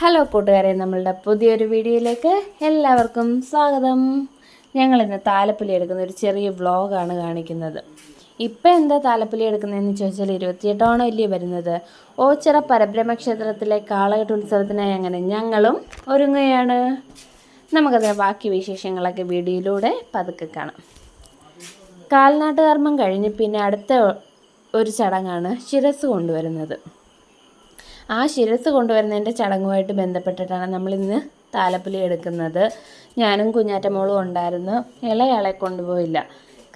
Hello കൂട്ടുകാരെ. നമ്മളുടെ പുതിയൊരു വീഡിയോയിലേക്ക് എല്ലാവർക്കും സ്വാഗതം. ഞങ്ങൾ ഇന്ന് താലപ്പൊലി എടുക്കുന്ന ഒരു ചെറിയ വ്ളോഗാണ് കാണിക്കുന്നത്. ഇപ്പം എന്താ താലപ്പൊലി എടുക്കുന്നതെന്ന് ചോദിച്ചാൽ ഇരുപത്തിയെട്ടോണം ഇല്ലേ വരുന്നത്. ഓച്ചിറ പരബ്രഹ്മ ക്ഷേത്രത്തിലെ കാളകെട്ട് ഉത്സവത്തിനായി അങ്ങനെ ഞങ്ങളും ഒരുങ്ങുകയാണ്. നമുക്കതിന്റെ ബാക്കി വിശേഷങ്ങളൊക്കെ വീഡിയോയിലൂടെ പതുക്കെ കാണാം. കാൽനാട്ടുകർമ്മം കഴിഞ്ഞ് പിന്നെ അടുത്ത ഒരു ചടങ്ങാണ് ശിരസ് കൊണ്ടുവരുന്നത്. ആ ശിരസ് കൊണ്ടുവരുന്നതിന്റെ ചടങ്ങുമായിട്ട് ബന്ധപ്പെട്ടിട്ടാണ് നമ്മളിന്ന് താലപ്പൊലി എടുക്കുന്നത്. ഞാനും കുഞ്ഞാറ്റമോളും ഉണ്ടായിരുന്നു. ഇളയാളെ കൊണ്ടുപോയില്ല.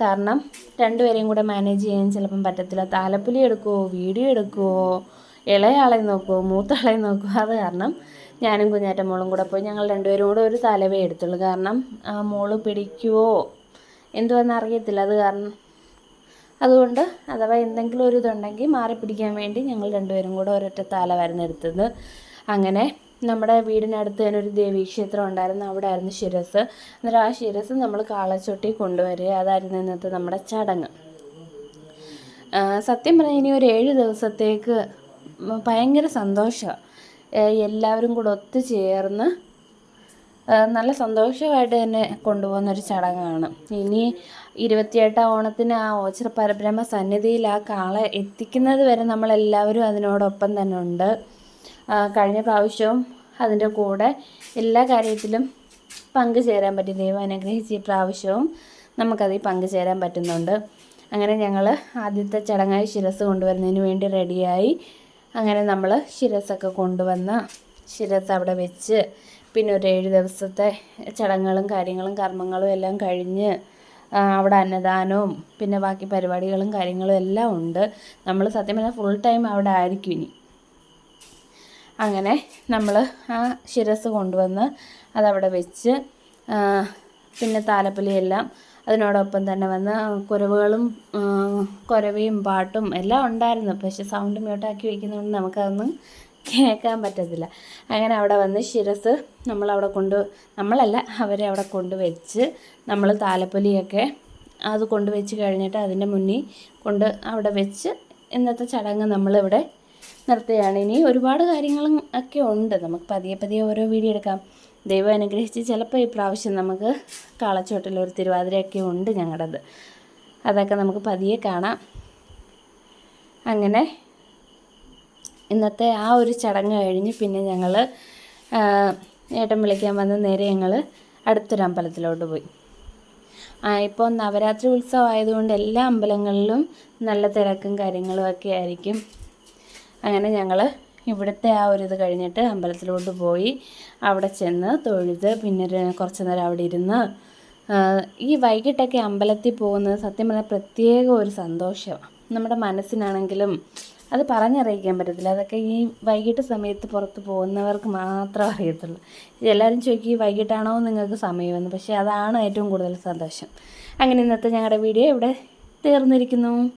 കാരണം രണ്ടുപേരെയും കൂടെ മാനേജ് ചെയ്യാൻ ചിലപ്പം പറ്റത്തില്ല. താലപ്പൊലി എടുക്കുമോ വീഡിയോ എടുക്കുമോ ഇളയാളെ നോക്കുമോ മൂത്താളെ നോക്കുമോ അത് കാരണം ഞാനും കുഞ്ഞാറ്റമോളും കൂടെ പോയി ഞങ്ങൾ രണ്ടുപേരും കൂടെ ഒരു തലവേ എടുത്തുള്ളൂ. കാരണം ആ മോൾ പിടിക്കുമോ എന്തുവെന്ന് അറിയത്തില്ല. അത് കാരണം അതുകൊണ്ട് അഥവാ എന്തെങ്കിലും ഒരു ഇതുണ്ടെങ്കിൽ മാറി പിടിക്കാൻ വേണ്ടി ഞങ്ങൾ രണ്ടുപേരും കൂടെ ഒരൊറ്റ താല വരുന്നെടുത്തത് അങ്ങനെ നമ്മുടെ വീടിനടുത്ത് തന്നെ ഒരു ദേവീക്ഷേത്രം ഉണ്ടായിരുന്നു. അവിടെ ആയിരുന്നു ശിരസ്. അന്നേരം ആ ശിരസ് നമ്മൾ കാളച്ചൊട്ടി കൊണ്ടുവരിക. അതായിരുന്നു ഇന്നത്തെ നമ്മുടെ ചടങ്ങ്. സത്യം പറഞ്ഞാൽ ഇനി ഒരു ഏഴ് ദിവസത്തേക്ക് ഭയങ്കര സന്തോഷമാണ്. എല്ലാവരും കൂടെ ഒത്തുചേർന്ന് നല്ല സന്തോഷമായിട്ട് തന്നെ കൊണ്ടുപോകുന്ന ഒരു ചടങ്ങാണ്. ഇനി ഇരുപത്തിയെട്ടാം ഓണത്തിന് ആ ഓച്ചിറ പരബ്രഹ്മ സന്നിധിയിൽ ആ കാളെ എത്തിക്കുന്നത് വരെ നമ്മളെല്ലാവരും അതിനോടൊപ്പം തന്നെ ഉണ്ട്. കഴിഞ്ഞ പ്രാവശ്യവും അതിന്റെ കൂടെ എല്ലാ കാര്യത്തിലും പങ്കുചേരാൻ പറ്റി. ദൈവം അനുഗ്രഹിച്ച് ഈ പ്രാവശ്യവും നമുക്കതിൽ പങ്കുചേരാൻ പറ്റുന്നുണ്ട്. അങ്ങനെ ഞങ്ങൾ ആദ്യത്തെ ചടങ്ങായി ശിരസ് കൊണ്ടുവരുന്നതിന് വേണ്ടി റെഡിയായി. അങ്ങനെ നമ്മൾ ശിരസൊക്കെ കൊണ്ടുവന്ന് ശിരസ് അവിടെ വെച്ച് പിന്നെ ഒരു ഏഴ് ദിവസത്തെ ചടങ്ങുകളും കാര്യങ്ങളും കർമ്മങ്ങളും എല്ലാം കഴിഞ്ഞ് അവിടെ അന്നദാനവും പിന്നെ ബാക്കി പരിപാടികളും കാര്യങ്ങളും എല്ലാം ഉണ്ട്. നമ്മൾ സത്യം പറഞ്ഞാൽ ഫുൾ ടൈം അവിടെ ആയിരിക്കും ഇനി. അങ്ങനെ നമ്മൾ ആ ശിരസ് കൊണ്ടുവന്ന് അതവിടെ വെച്ച് പിന്നെ താലപ്പൊലിയെല്ലാം അതിനോടൊപ്പം തന്നെ വന്ന് കുരവുകളും കുരവയും പാട്ടും എല്ലാം ഉണ്ടായിരുന്നു. പക്ഷെ സൗണ്ട് മ്യൂട്ടാക്കി വയ്ക്കുന്നതുകൊണ്ട് നമുക്കതൊന്നും കേൾക്കാൻ പറ്റത്തില്ല. അങ്ങനെ അവിടെ വന്ന് ശിരസ് നമ്മളവിടെ കൊണ്ട് നമ്മളല്ല അവരെ അവിടെ കൊണ്ട് വെച്ച് നമ്മൾ താലപ്പൊലിയൊക്കെ അത് കൊണ്ട് വെച്ച് കഴിഞ്ഞിട്ട് അതിന്റെ മുന്നിൽ കൊണ്ട് അവിടെ വെച്ച് ഇന്നത്തെ ചടങ്ങ് നമ്മളിവിടെ നിർത്തുകയാണ്. ഇനി ഒരുപാട് കാര്യങ്ങളും ഒക്കെ ഉണ്ട്. നമുക്ക് പതിയെ പതിയെ ഓരോ വീഡിയോ എടുക്കാം. ദൈവം അനുഗ്രഹിച്ച് ചിലപ്പോൾ ഈ പ്രാവശ്യം നമുക്ക് കാളച്ചോട്ടിൽ ഒരു തിരുവാതിരയൊക്കെ ഉണ്ട് ഞങ്ങളുടേത്. അതൊക്കെ നമുക്ക് പതിയെ കാണാം. അങ്ങനെ ഇന്നത്തെ ആ ഒരു ചടങ്ങ് കഴിഞ്ഞ് പിന്നെ ഞങ്ങൾ ഏട്ടൻ വിളിക്കാൻ വന്ന നേരെ ഞങ്ങൾ അടുത്തൊരു അമ്പലത്തിലോട്ട് പോയി. ആ ഇപ്പോൾ നവരാത്രി ഉത്സവം ആയതുകൊണ്ട് എല്ലാ അമ്പലങ്ങളിലും നല്ല തിരക്കും കാര്യങ്ങളും ഒക്കെ ആയിരിക്കും. അങ്ങനെ ഞങ്ങൾ ഇവിടുത്തെ ആ ഒരു ഇത് കഴിഞ്ഞിട്ട് അമ്പലത്തിലോട്ട് പോയി. അവിടെ ചെന്ന് തൊഴുത് പിന്നെ കുറച്ച് നേരം അവിടെ ഇരുന്ന് ഈ വൈകിട്ടൊക്കെ അമ്പലത്തിൽ പോകുന്നത് സത്യം പറഞ്ഞാൽ പ്രത്യേക ഒരു സന്തോഷമാണ് നമ്മുടെ മനസ്സിനാണെങ്കിലും അത് പറഞ്ഞറിയിക്കാൻ പറ്റത്തില്ല. അതൊക്കെ ഈ വൈകിട്ട് സമയത്ത് പുറത്ത് പോകുന്നവർക്ക് മാത്രമേ അറിയത്തുള്ളൂ. എല്ലാവരും ചോദിക്കും വൈകിട്ടാണോ നിങ്ങൾക്ക് സമയമെന്ന്? പക്ഷേ അതാണ് ഏറ്റവും കൂടുതൽ സന്തോഷം. അങ്ങനെ ഇന്നത്തെ ഞങ്ങളുടെ വീഡിയോ ഇവിടെ തീർന്നിരിക്കുന്നു.